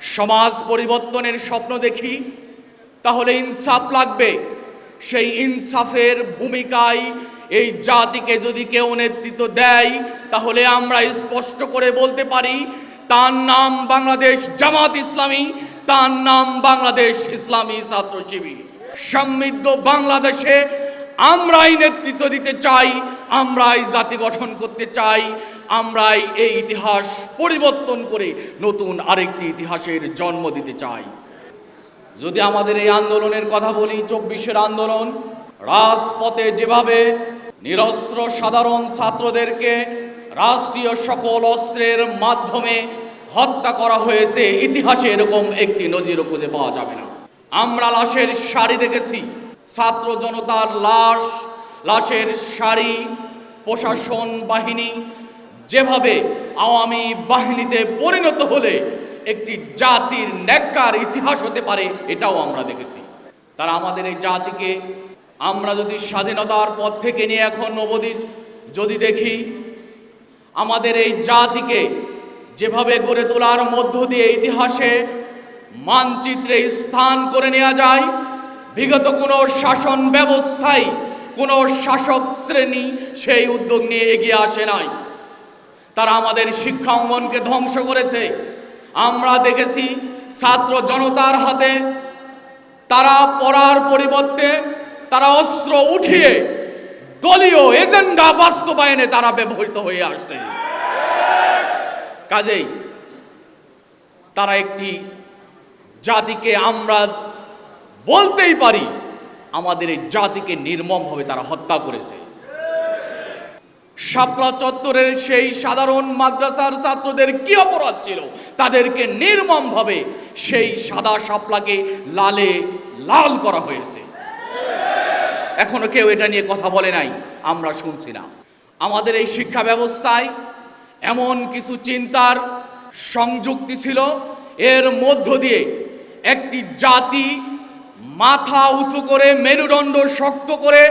সমাজ পরিবর্তনের স্বপ্ন দেখি, তাহলে ইনসাফ লাগবে। সেই ইনসাফের ভূমিকায় এই জাতিকে যদি কেউ নেতৃত্ব দেয়, তাহলে আমরা স্পষ্ট করে বলতে পারি, তার নাম বাংলাদেশ জামাত ইসলামী, তার নাম বাংলাদেশ ইসলামী ছাত্রজীবী। সমৃদ্ধ বাংলাদেশে আমরাই নেতৃত্ব দিতে চাই, আমরাই জাতি গঠন করতে চাই আমরাই এই ইতিহাস পরিবর্তন করে নতুন আরেকটি ইতিহাসের জন্ম দিতে চাই। যদি আমাদের এই আন্দোলনের কথা বলি, চব্বিশের আন্দোলন, রাজপথে যেভাবে নিরস্ত্র সাধারণ ছাত্রদেরকে রাষ্ট্রীয় সকল অস্ত্রের মাধ্যমে হত্যা করা হয়েছে, ইতিহাসে এরকম একটি নজিরও খুঁজে পাওয়া যাবে না। আমরা লাশের শাড়ি দেখেছি। ছাত্র জনতার লাশ, লাশের শাড়ি, প্রশাসন বাহিনী যেভাবে আওয়ামী বাহিনীতে পরিণত হলে একটি জাতির ন্যাক্কার ইতিহাস হতে পারে, এটাও আমরা দেখেছি। তারা আমাদের এই জাতিকে আমরা যদি স্বাধীনতার পর থেকে নিয়ে এখন অবধি যদি দেখি, আমাদের এই জাতিকে যেভাবে গড়ে তোলার মধ্য দিয়ে ইতিহাসে মানচিত্রে স্থান করে নেওয়া যায়, বিগত কোনো শাসন ব্যবস্থায় কোনো শাসক শ্রেণি সেই উদ্যোগ নিয়ে এগিয়ে আসে নাই। তারা আমাদের শিক্ষা অঙ্গনকে ধ্বংস করেছে। আমরা দেখেছি ছাত্র জনতার হাতে তারা পড়ার পরিবর্তে তারা অস্ত্র উঠিয়ে দলীয় এজেন্ডা বাস্তবায়নে তারা ব্যবহৃত হয়ে আসছে। কাজেই তারা একটি জাতিকে আমরা বলতেই পারি, আমাদের এই জাতিকে নির্মমভাবে তারা হত্যা করেছে। শাপলা চত্বরের সেই সাধারণ মাদ্রাসার ছাত্রদের কি অপরাধ ছিল? তাদেরকে নির্মমভাবে সেই সাদা শাপলাকে লালে লাল করা হয়েছে। এখনও কেউ এটা নিয়ে কথা বলে নাই, আমরা শুনছি না। আমাদের এই শিক্ষা ব্যবস্থায় এমন কিছু চিন্তার সংযুক্তি ছিল, এর মধ্য দিয়ে একটি জাতি মাথা উঁচু করে মেরুদণ্ড শক্ত করে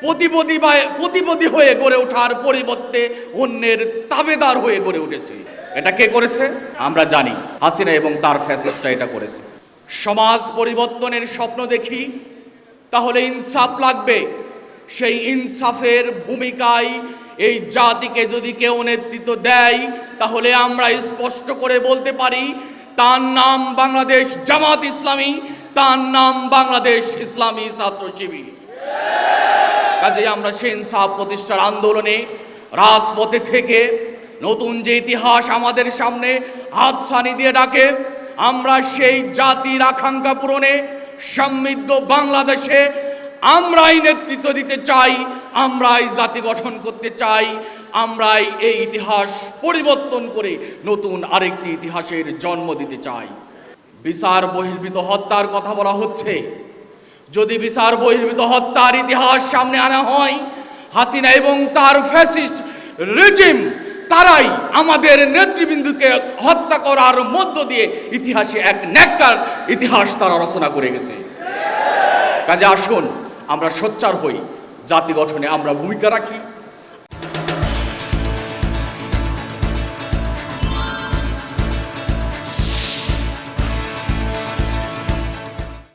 প্রতিপদী বা প্রতিপদী হয়ে গড়ে ওঠার পরিবর্তে অন্যের তাবেদার হয়ে গড়ে উঠেছে। এটা কে করেছে? আমরা জানি। হাসিনা এবং তার ফ্যাসিস্টরা এটা করেছে। সমাজ পরিবর্তনের স্বপ্ন দেখি, তাহলে ইনসাফ লাগবে। সেই ইনসাফের ভূমিকায় এই জাতিকে যদি কেউ নেতৃত্ব দেয়, তাহলে আমরা স্পষ্ট করে বলতে পারি, তার নাম বাংলাদেশ জামাত ইসলামী, তার নাম বাংলাদেশ ইসলামী ছাত্রজীবী। কাজেই আমরা সে ইনসাফ প্রতিষ্ঠার আন্দোলনে, রাজপথে থেকে নতুন যে ইতিহাস আমাদের সামনে হাতছানি দিয়ে ডাকে, আমরা সেই জাতির আকাঙ্ক্ষা পূরণে সমৃদ্ধ বাংলাদেশে আমরাই নেতৃত্ব দিতে চাই, আমরাই জাতি গঠন করতে চাই, আমরাই এই ইতিহাস পরিবর্তন করে নতুন আরেকটি ইতিহাসের জন্ম দিতে চাই। বিচার বহির্ভূত হত্যার কথা বলা হচ্ছে। যদি বিচার বহির্ভূত হত্যার ইতিহাস সামনে আনা হয়, হাসিনা এবং তার ফ্যাসিস্ট রেজিম তারাই আমাদের নেতৃবৃন্দুকে হত্যা করার মধ্য দিয়ে ইতিহাসে এক ন্যাক্কার ইতিহাস তারা রচনা করে গেছে। কাজে আসুন, আমরা সোচ্চার হই, জাতি গঠনে আমরা ভূমিকা রাখি।